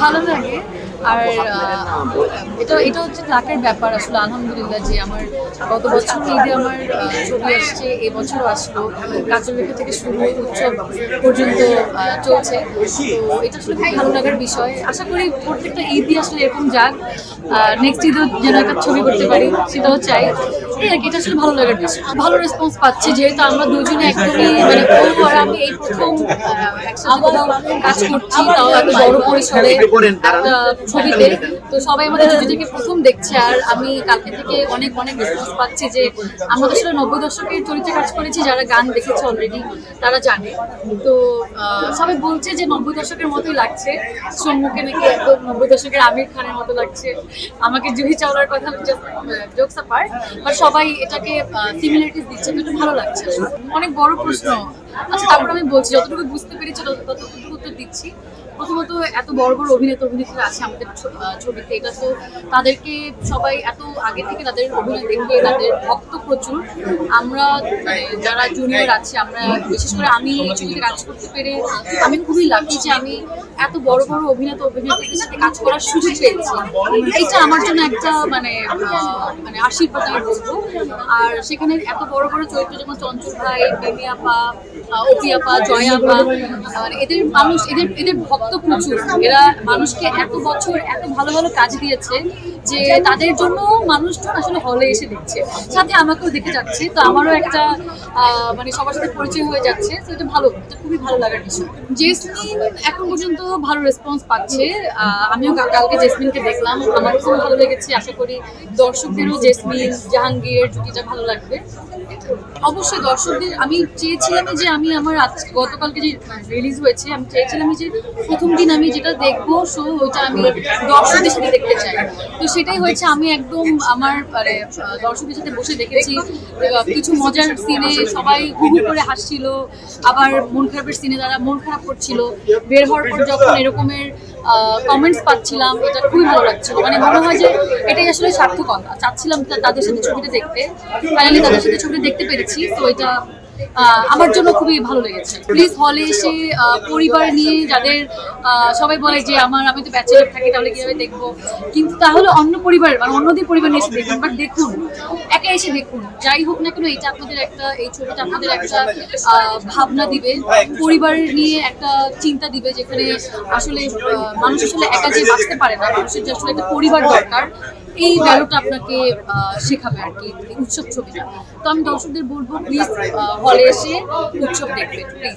ভালো লাগে আর এটা এটা হচ্ছে লাকের ব্যাপার আসলে আলহামদুলিল্লাহ যে আমার গত বছর ঈদে আমার ছবি আসছে এবছরও আসলো কাজের রেখা থেকে শুরু উৎসব পর্যন্ত চলছে। তো এটা আসলে খুব ভালো লাগার বিষয়। আশা করি প্রত্যেকটা ঈদই আসলে এরকম যাক নেক্সট ঈদও যেন একটা ছবি করতে পারি সেটাও চাই। এই আর কি, এটা আসলে ভালো লাগার বিষয়। ভালো রেসপন্স পাচ্ছি যেহেতু আমরা দুজনে একদমই মানে ও আর আমি এই প্রথম একসাথে কাজ করছি তাও এত বড় পরিসরে। একটা ছবিতে তো সবাই আমাদের দুজনকে প্রথম দেখছে আর আমি কালকে থেকে অনেক অনেক রেসপন্স পাচ্ছি যে আমরা তো আসলে নব্বই দশকের চরিত্রে কাজ করেছি যারা গান দেখেছে অলরেডি তারা জানে। তো সবাই বলছে যে নব্বই দশকের মতোই লাগছে। সম্মুখে নাকি একদম নব্বই দশকের আমির খানের মতো লাগছে। আমাকে জুহি চাওলার কথা জোকস পার বাট সবাই এটাকে সিমিলারিটিস দিচ্ছে তো এটা ভালো লাগছে অনেক বড় প্রশ্ন। আচ্ছা তারপর আমি বলছি যতটুকু বুঝতে পেরেছি তত- ততটুকু উত্তর দিচ্ছি। প্রথমত এত বড় বড় অভিনেতা অভিনেত্রীরা আছে আমাদের ছবিতে। এটা তো তাদেরকে সবাই এত আগে থেকে তাদের অভিনয় দেখে তাদের ভক্ত প্রচুর। আমরা মানে যারা জুনিয়র আছে আমরা বিশেষ করে আমি এই ছবিতে কাজ করতে পেরে আমি খুবই লাকি যে আমি এত বড় বড় অভিনেতা অভিনেত্রীদের সাথে কাজ করার সুযোগ পেয়েছি। এইটা আমার জন্য একটা মানে মানে আশীর্বাদ আমি বলব। আর সেখানে এত বড় বড় চরিত্র যেমন চঞ্চল ভাই বেমি আপা আহ, অপি আপা জয় আপা মানে এদের মানুষ এদের এদের ভক্ত প্রচুর। এরা মানুষকে এত বছর এত ভালো ভালো কাজ দিয়েছে যে তাদের জন্য মানুষজন আসলে হলে এসে দেখছে। সাথে আমাকেও দেখে যাচ্ছে। তো আমারও একটা মানে সবার সাথে পরিচয় হয়ে যাচ্ছে। তো এটা ভালো, এটা খুবই ভালো লাগার বিষয়। জেসমিন এখন পর্যন্ত ভালো রেসপন্স পাচ্ছে। আমিও কালকে জেসমিনকে দেখলাম। আমার খুব ভালো লেগেছে। আশা করি দর্শকদেরও জেসমিন, জাহাঙ্গীরের জুটিটা ভালো লাগবে। অবশ্যই দর্শকদের, আমি চেয়েছিলাম যে আমি আমার গতকালকে যে রিলিজ হয়েছে, আমি চেয়েছিলাম যে প্রথম দিন আমি যেটা দেখব শো ওইটা আমি দর্শকদের সাথে দেখতে চাই। তো সেটাই হয়েছে আমি একদম আমার মানে আহ, দর্শকদের সাথে বসে দেখেছি কিছু মজার সিনে সবাই হুহু করে হাসছিল আবার মন খারাপের সিনে তারা মন খারাপ করছিল। বের হওয়ার পর যখন এরকমের কমেন্টস পাচ্ছিলাম এটা খুবই ভালো লাগছিল। মানে মনে হয় যে এটাই আসলে সার্থকতা চাচ্ছিলাম তাদের সাথে ছবিটা দেখতে ফাইনালি তাদের সাথে ছবিটা দেখতে পেরেছি তো এটা আমার জন্য খুবই ভালো লেগেছে। প্লিজ হলে এসে পরিবার নিয়ে যাদের সবাই বলে যে আমার, আমি তো ব্যাচেলার থাকি, তাহলে কীভাবে দেখব? কিন্তু তাহলে অন্য পরিবার মানে অন্যদের পরিবার নিয়ে এসে দেখুন বাট দেখুন, একা এসে দেখুন। যাই হোক না কেন এটা আপনাদের একটা, এই ছবিটা আপনাদের একটা ভাবনা দিবে, পরিবার নিয়ে একটা চিন্তা দিবে, যেখানে আসলে মানুষ আসলে একা যে বাঁচতে পারে না, মানুষের যে আসলে একটা পরিবার দরকার এই ভ্যালুটা আপনাকে শেখাবে আর কি উৎসব ছবিটা। তো আমি দর্শকদের বলব প্লিজ হলে এসে উৎসব দেখবেন প্লিজ